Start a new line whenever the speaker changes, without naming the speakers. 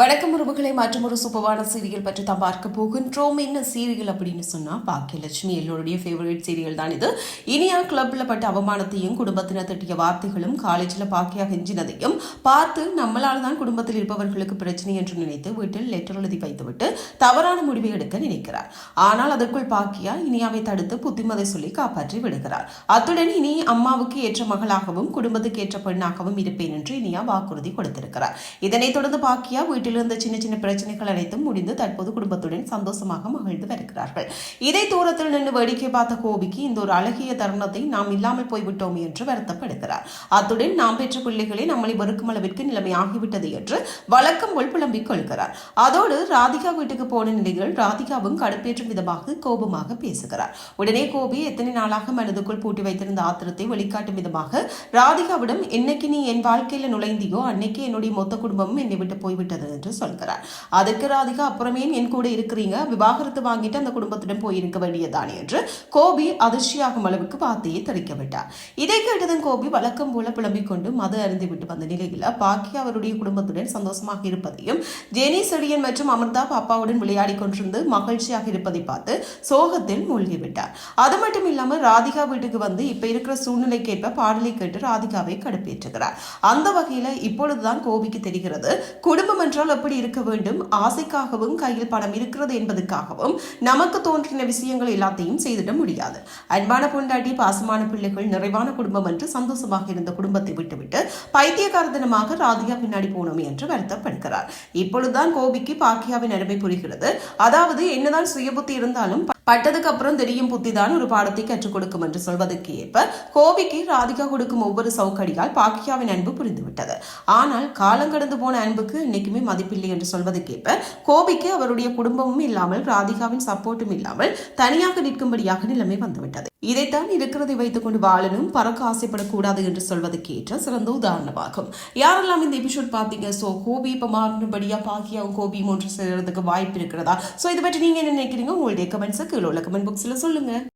வணக்கம் உறவுகளை மற்றும் ஒரு சூப்பரான சீரியல் பற்றி தான் பார்க்க போகின்றோம். என்ன சீரியல் அப்படின்னு சொன்னா பாக்கியலட்சுமி எல்லோருடைய ஃபேவரட் சீரியல் தான் இது. இனியா கிளப்ல பட்ட அவமானத்தையும் குடும்பத்தினர் திட்டிய வார்த்தைகளும் காலேஜில் பாக்கியா கெஞ்சினதையும் பார்த்து நம்மளால் தான் குடும்பத்தில் இருப்பவர்களுக்கு பிரச்சனை என்று நினைத்து வீட்டில் லெட்டர் எழுதி வைத்துவிட்டு தவறான முடிவை எடுக்க நினைக்கிறார். ஆனால் அதற்குள் பாக்கியா இனியாவை தடுத்து புத்திமதை சொல்லி காப்பாற்றி விடுகிறார். அத்துடன் இனி அம்மாவுக்கு ஏற்ற மகளாகவும் குடும்பத்துக்கு ஏற்ற பெண்ணாகவும் இருப்பேன் என்று இனியா வாக்குறுதி கொடுத்திருக்கிறார். இதனைத் தொடர்ந்து பாக்கியா வீட்டில் இருந்த சின்ன சின்ன பிரச்சனைகள் அனைத்தும் முடிந்து தற்போது குடும்பத்துடன் சந்தோஷமாக மகிழ்ந்து வருகிறார்கள். இதை தூரத்தில் நின்று வேடிக்கை பார்த்த கோபிக்கு இந்த ஒரு அழகிய தருணத்தை நாம் இல்லாமல் போய்விட்டோம் என்று வருத்தப்படுகிறார். அத்துடன் நாம் பெற்ற பிள்ளைகளை நம்மளை வெறுக்கும் அளவிற்கு நிலைமை ஆகிவிட்டது என்று வழக்கம் போல் புலம்பிக் கொள்கிறார். அதோடு ராதிகா வீட்டுக்கு போன நிலையில் ராதிகாவும் கடுப்பேற்றும் விதமாக கோபமாக பேசுகிறார். உடனே கோபி எத்தனை நாளாக மனதுக்குள் பூட்டி வைத்திருந்த ஆத்திரத்தை வெளிக்காட்டும் விதமாக ராதிகாவிடம் என்னைக்கு நீ என் வாழ்க்கையில் நுழைந்தியோ அன்னைக்கு என்னுடைய மொத்த குடும்பமும் என்னை விட்டு போய்விட்டது. என்று சொல்கிறார். அதுக்கு ராதிகா அப்புறமே என் கூட இருக்கிறீங்க. விவாகரத்து வாங்கிட்டு அந்த குடும்பத்துடன் போயிருக்க வேண்டியதானே என்று கோபி அதிர்ச்சியாகும் அளவுக்கு வார்த்தையை தெரிவிக்க விட்டார். இதை கேட்டதும் கோபி வழக்கம் போல புலம்பிக் கொண்டு மது அருந்தி விட்டு வந்த நிலையில் பாக்கி அவருடைய குடும்பத்துடன் சந்தோஷமாக இருப்பதையும் ஜெனி செடியன் மற்றும் அமிர்தா பாப்பாவுடன் விளையாடி கொண்டிருந்து மகிழ்ச்சியாக இருப்பதை பார்த்து சோகத்தில் மூழ்கிவிட்டார் அது மட்டும் இல்லாமல் ராதிகா வீட்டுக்கு வந்து இப்ப இருக்கிற சூழ்நிலைக்கேற்ப பாடலை கேட்டு ராதிகாவை கடுப்பேற்றுகிறார். அந்த வகையில இப்பொழுதுதான் கோபிக்கு தெரிகிறது குடும்பம் என்ற என்றால் எப்படி இருக்க வேண்டும்? ஆசைக்காகவும் கையில் பணம் இருக்கிறது என்பதற்காகவும் நமக்கு தோன்றின விஷயங்கள் எல்லாத்தையும் செய்திட முடியாது. அன்பான பொண்டாட்டி பாசமான பிள்ளைகள் நிறைவான குடும்பம் என்று சந்தோஷமாக இருந்த குடும்பத்தை விட்டுவிட்டு பைத்தியகாரதனமாக ராதிகா பின்னாடி போனோம் என்று வருத்தப்படுகிறார். இப்பொழுதுதான் கோபிக்கு பாக்கியாவின் அருமை புரிகிறது. அதாவது என்னதான் சுயபுத்தி இருந்தாலும் பட்டதுக்கு அப்புறம் தெரியும் புத்திதான் ஒரு பாடத்தை கற்றுக் கொடுக்கும் என்று சொல்வதற்கு ஏற்ப கோபிக்கு ராதிகா கொடுக்கும் ஒவ்வொரு சவுக்கடியால் பாக்கியாவின் அன்பு புரிந்துவிட்டது. ஆனால் காலம் கடந்து போன அன்புக்கு இன்னைக்குமே மதிப்பில்லை என்று சொல்வதற்கேற்ப கோபிக்கு அவருடைய குடும்பமும் இல்லாமல் ராதிகாவின் சப்போர்ட்டும் இல்லாமல் தனியாக நிற்கும்படியாக நிலைமை வந்துவிட்டது. இதைத்தான் இருக்கிறதை வைத்துக் கொண்டு வாழணும் பறக்க ஆசைப்படக்கூடாது என்று சொல்வதற்கு ஏற்ற சிறந்த உதாரணமாகும். யாரெல்லாம் இந்த எபிசோட் பார்த்தீங்க? ஸோ கோபி இப்போ மாறினபடியா பாக்கியாவும் கோபியும் ஒன்று சேர்றதுக்கு வாய்ப்பு இருக்கிறதா? ஸோ இதை பற்றி நீங்க என்ன நினைக்கிறீங்க? உங்களுடைய கமெண்ட்ஸை கீழே உள்ள கமெண்ட் பாக்ஸில் சொல்லுங்க.